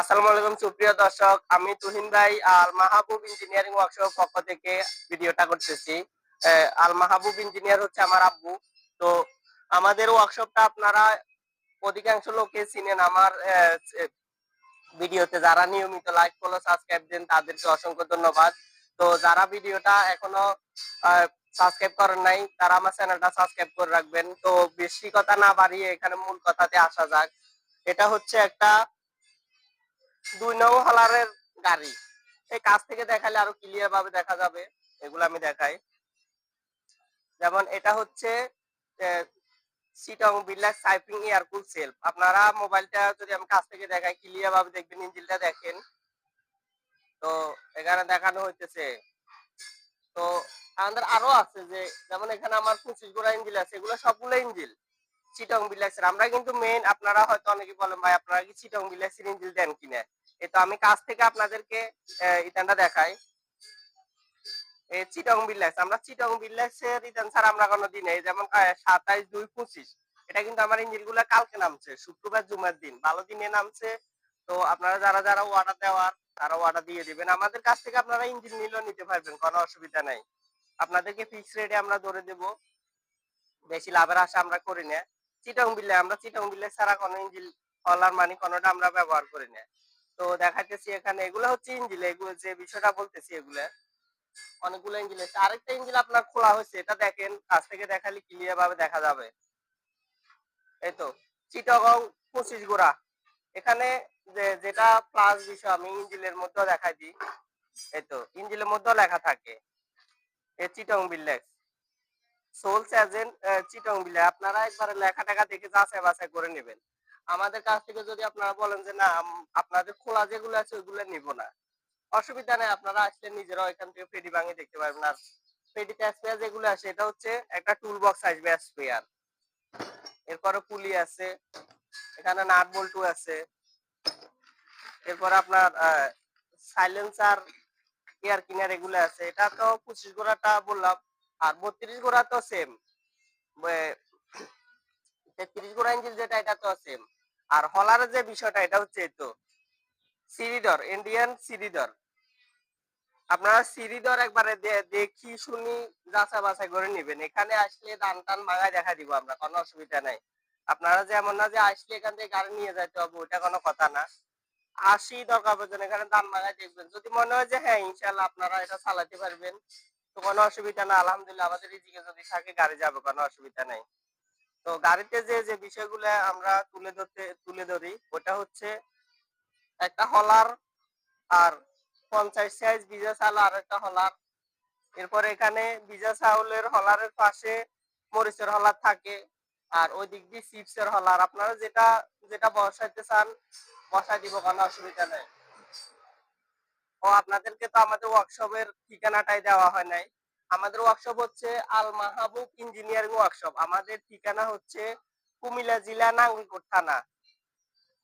আসসালামু আলাইকুম, সুপ্রিয় দর্শক। আমি তুহিন ভাই, আল মাহবুব ইঞ্জিনিয়ারিং ওয়ার্কশপ পক্ষ থেকে ভিডিওটা করতেছি। আল মাহবুব ইঞ্জিনিয়ার হচ্ছে আমার আব্বু। তো আমাদের ওয়ার্কশপটা আপনারা অধিকাংশ লোকে চিনেন আমার ভিডিওতে। যারা নিয়মিত লাইক, ফলো, সাবস্ক্রাইব দেন, তাদেরকে অসংখ্য ধন্যবাদ। তো যারা ভিডিওটা এখনও সাবস্ক্রাইব করেন নাই, তারা আমার চ্যানেলটা সাবস্ক্রাইব করে রাখবেন। তো বেশি কথা না বাড়িয়ে এখানে মূল কথাতে আসা যাক। এটা হচ্ছে একটা দুই নং হলারের গাড়ি। এই কাছ থেকে দেখালে আরও ক্লিয়ার ভাবে দেখা যাবে। এগুলো আমি দেখাই। যেমন এটা হচ্ছে আপনারা মোবাইলটা যদি আমি কাছ থেকে দেখাই ক্লিয়ার ভাবে দেখবেন, ইঞ্জিনটা দেখেন। তো এখানে দেখানো হইতেছে। তো আমাদের আরও আছে যে, যেমন এখানে আমার পঁচিশ গোড়া ইঞ্জিল আছে, এগুলো সবগুলো ইঞ্জিল চিটং বিলাক্সের আমরা কিন্তু মেইন আপনারা হয়তো অনেকে বলেন, ভাই, আপনারা কি চিটং বিলাক্সের ইঞ্জিল দেন কিনা? আমি কাছ থেকে আপনাদেরকে দেখাই। চিটং বিলাক্স আমরা চিটং ছাড়া আমরা যেমন সাতাইশ দুই পঁচিশ। এটা কিন্তু আমার ইঞ্জিলগুলা কালকে নামছে, শুক্রবার, জুমার দিন। ভালো দিনে নামছে। তো আপনারা যারা যারা অর্ডার দেওয়ার, তারা অর্ডার দিয়ে দিবেন। আমাদের কাছ থেকে আপনারা ইঞ্জিন নিলেও নিতে পারবেন, কোনো অসুবিধা নাই। আপনাদেরকে ফিক্স রেটে আমরা ধরে দেব। বেশি লাভের আশা আমরা করি না। চিটং বিলে আমরা চিটং বিলে ছাড়া কোনো ইঞ্জিল কলার মানি কোনোটা আমরা ব্যবহার করি না। তো দেখাইতেছি এখানে, এগুলো হচ্ছে ইঞ্জিল, এগুলো যে বিষয়টা বলতেছি এগুলো, অনেকগুলো ইঞ্জিল আছে। আরেকটা ইঞ্জিল আপনার খোলা হয়েছে, এটা দেখেন, কাছ থেকে দেখালে ক্লিয়ার ভাবে দেখা যাবে। এই তো, চিটাগং পঁচিশ গোড়া। এখানে যেটা প্লাস বিষয়, আমি ইঞ্জিলের মধ্যেও দেখাই দিই। এই তো, ইঞ্জিলের মধ্যেও লেখা থাকে, এ চিটং বিল্লেক্স সোলস এজেন্ট চিটং বিলে আপনারা একবার লেখা টাকা দেখে যাচাই বাছাই করে নেবেন। আমাদের কাছ থেকে যদি আপনারা বলেন যে, না আপনাদের খোলা যেগুলো আছে, ওইগুলো নিব না। অসুবিধা নেই, আপনারা আসলে নিজেরাও এখান থেকে পেডি ভাঙে দেখতে পারবেন। আর পেডিতে স্পেয়ার যেগুলো আছে, এটা হচ্ছে একটা টুল বক্স আসবে স্পেয়ার এরপরে পুলি আছে, এখানে নাট বল্টু আছে। এরপর আপনার সাইলেন্সার এয়ার কিনার এগুলো আছে। এটা তো পঁচিশ গোড়াটা বললাম, আর বত্রিশ গোড়া তো সেম তেত্রিশ গোড়া ইঞ্জিন যেটা, এটা তো সেম আর হলারের যে বিষয়টা এটা হচ্ছে তো সিরিডর ইন্ডিয়ান সিরিডর। আপনারা সিরিডর একবারে দেখি শুনি যাচাই বাছাই করে নেবেন। এখানে আসলে দান টান মাগায় দেখা দিব আমরা কোনো অসুবিধা নাই। আপনারা যে এমন না যে আসলে এখান থেকে গাড়ি নিয়ে যাইতে হবে ওটা কোনো কথা না। আসি দরকার না, এখানে দান মাগায় দেখবেন। যদি মনে হয় যে হ্যাঁ ইনশাল্লাহ আপনারা এটা চালাতে পারবেন তো কোনো অসুবিধা না। আলহামদুলিল্লাহ আমাদের এদিকে যদি থাকে গাড়ি যাবে কোনো অসুবিধা নাই। তো গাড়িতে যে যে বিষয়গুলো আমরা তুলে ধরতে, তুলে ধরি, ওটা হচ্ছে একটা হলার আর পঞ্চাশ সাইজ বিজা চাল আর একটা হলার। এরপরে এখানে বিজা চাউলের হলারের পাশে মরিচের হলার থাকে আর ওই দিক দিয়ে চিপসের হলার। আপনারা যেটা যেটা বসাইতে চান, বসাই দিব, কোনো অসুবিধা নেই। ও, আপনাদেরকে তো আমাদের ওয়ার্কশপের ঠিকানাটাই দেওয়া হয় নাই। আমাদের ওয়ার্কশপ হচ্ছে আল মাহবুব ইঞ্জিনিয়ারিং ওয়ার্কশপ আমাদের ঠিকানা হচ্ছে কুমিল্লা জেলা নাঙ্গলকোট থানা।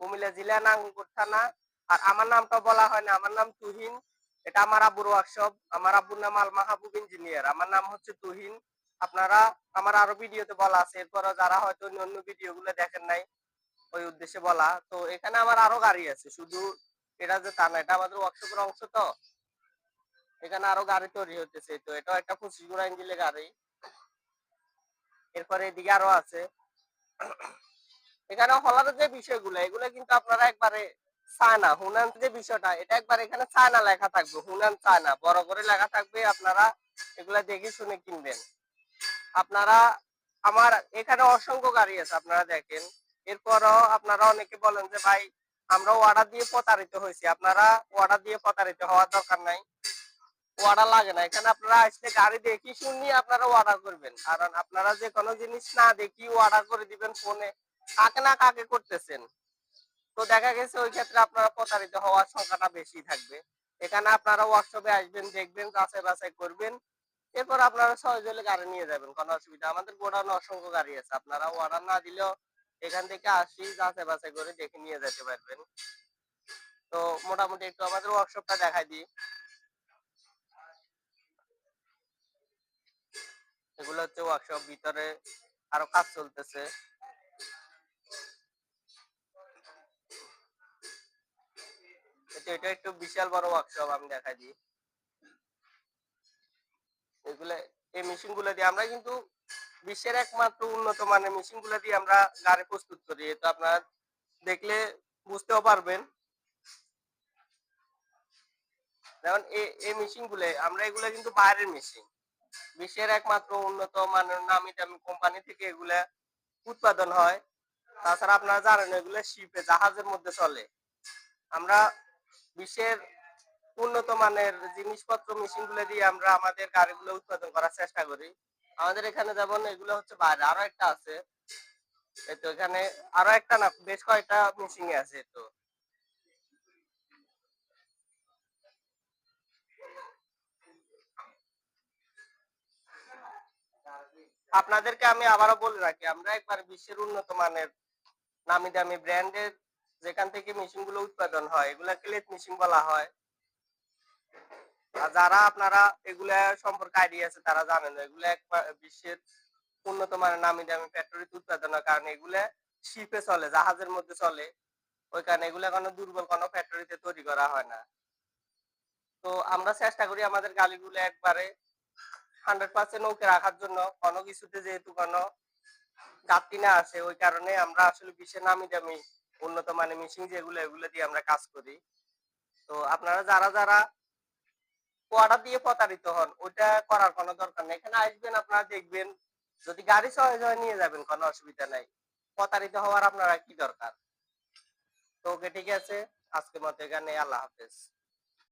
কুমিল্লা জেলা নাঙ্গলকোট থানা। আর আমার নামটা বলা হয় না, আমার নাম তুহিন। এটা আমার আব্বুর ওয়ার্কশপ আমার আব্বুর নাম আল মাহবুব ইঞ্জিনিয়ার আমার নাম হচ্ছে তুহিন। আপনারা, আমার আরও ভিডিওতে বলা আছে, এরপরও যারা হয়তো অন্য অন্য ভিডিও গুলো দেখেন নাই, ওই উদ্দেশ্যে বলা। তো এখানে আমার আরও গাড়ি আছে, শুধু এটা যে তা না এটা আমাদের ওয়ার্কশপের অংশ তো। এখানে আরও গাড়ি তৈরি হতেছে তো এটাও একটা পঁচিশ গোড়া ইঞ্জিনের গাড়ি। এরপরে এদিকে আরও আছে। এখানে হলারের যে বিষয়গুলো, এগুলো কিন্তু আপনারা একবারে চায়না, হুনান যে বিষয়টা, এটা একবার এখানে চায়না লেখা থাকবে, হুনান চায়না। বড় করে লেখা থাকবে, আপনারা এগুলা দেখে শুনে কিনবেন। আপনারা, আমার এখানে অসংখ্য গাড়ি আছে, আপনারা দেখেন। এরপরও আপনারা অনেকে বলেন যে, ভাই, আমরা অর্ডার দিয়ে প্রতারিত হয়েছি। আপনারা অর্ডার দিয়ে প্রতারিত হওয়ার দরকার নাই। অর্ডার লাগে না। এখানে আপনারা আসলে গাড়ি দেখি শুনি আপনারা অর্ডার করবেন। কারণ আপনারা যে কোনো জিনিস না দেখি অর্ডার করে দিবেন ফোনে কাকে না কাকে করতেছেন। তো দেখা গেছে ওই ক্ষেত্রে আপনারা প্রতারিত হওয়ার সংখ্যাটা বেশি থাকবে। এখানে আপনারা ওয়ার্কশপে আসবেন, দেখবেন, যাচাই বাছাই করবেন। এরপর আপনারা সহজ হলে গাড়ি নিয়ে যাবেন, কোনো অসুবিধা আমাদের গোডাউনে অসংখ্য গাড়ি আছে। আপনারা অর্ডার না দিলেও এখান থেকে আসি, যাচাই বাছাই করে দেখে নিয়ে যেতে পারবেন। তো মোটামুটি একটু আমাদের ওয়ার্কশপটা দেখাই দিই। এগুলো হচ্ছে ওয়ার্কশপ ভিতরে আরও কাজ চলতেছে। এটা একটু বিশাল বড় ওয়ার্কশপ আমি দেখাই দিই। এগুলো, এই মেশিনগুলো দিয়ে আমরা কিন্তু বিশ্বের একমাত্র উন্নত মানের মেশিনগুলো দিয়ে আমরা গাড়ি প্রস্তুত করি। তো আপনারা দেখলে বুঝতেও পারবেন। যেমন এই মেশিনগুলো আমরা এগুলো কিন্তু বাইরের মেশিন। বিশ্বের একমাত্র উন্নত মানের নামি দামি কোম্পানি থেকে এগুলা উৎপাদন হয়। তাছাড়া আপনারা জানেন এগুলো শিপে জাহাজের মধ্যে চলে। আমরা বিশ্বের উন্নত মানের জিনিসপত্র মেশিনগুলো দিয়ে আমরা আমাদের গাড়িগুলো উৎপাদন করার চেষ্টা করি। আমাদের এখানে যেমন এগুলো হচ্ছে বাইরে, আরও একটা আছে। তো এখানে আরও একটা না, বেশ কয়েকটা মেশিন আছে তো। আপনাদেরকে আমি আবারও বলে রাখি, আমরা একবার বিশ্বের উন্নত মানের নামি দামি ব্র্যান্ডের যেখান থেকে মেশিনগুলো উৎপাদন হয় এগুলা ক্লেট মেশিন বলা হয়। আর যারা আপনারা এগুলা সম্পর্কে আইডিয়া আছে, তারা জানেন এগুলা একবার বিশ্বের উন্নত মানের নামি দামি ফ্যাক্টরিতে উৎপাদন হয়, কারণ এগুলা শিপে চলে, জাহাজের মধ্যে চলে। ওই কারণে এগুলা কোনো দুর্বল কোনো ফ্যাক্টরিতে তৈরি করা হয় না। তো আমরা চেষ্টা করি আমাদের গাড়িগুলো একবারে হান্ড্রেড পার্সেন্ট ওকে রাখার জন্য কোনো কিছুতে যেহেতু কোনো ঘাটতি না আসে, ওই কারণে আমরা আসলে বিশ্বের নামি দামি উন্নত মানের মেশিন যেগুলো, এগুলো দিয়ে আমরা কাজ করি। তো আপনারা যারা যারা অর্ডার দিয়ে প্রতারিত হন, ওইটা করার কোনো দরকার নেই। এখানে আসবেন, আপনারা দেখবেন, যদি গাড়ি সহজ হয় নিয়ে যাবেন, কোনো অসুবিধা নাই। প্রতারিত হওয়ার আপনারা কি দরকার? তো ওকে ঠিক আছে, আজকের মতো এখানে আল্লাহ হাফেজ।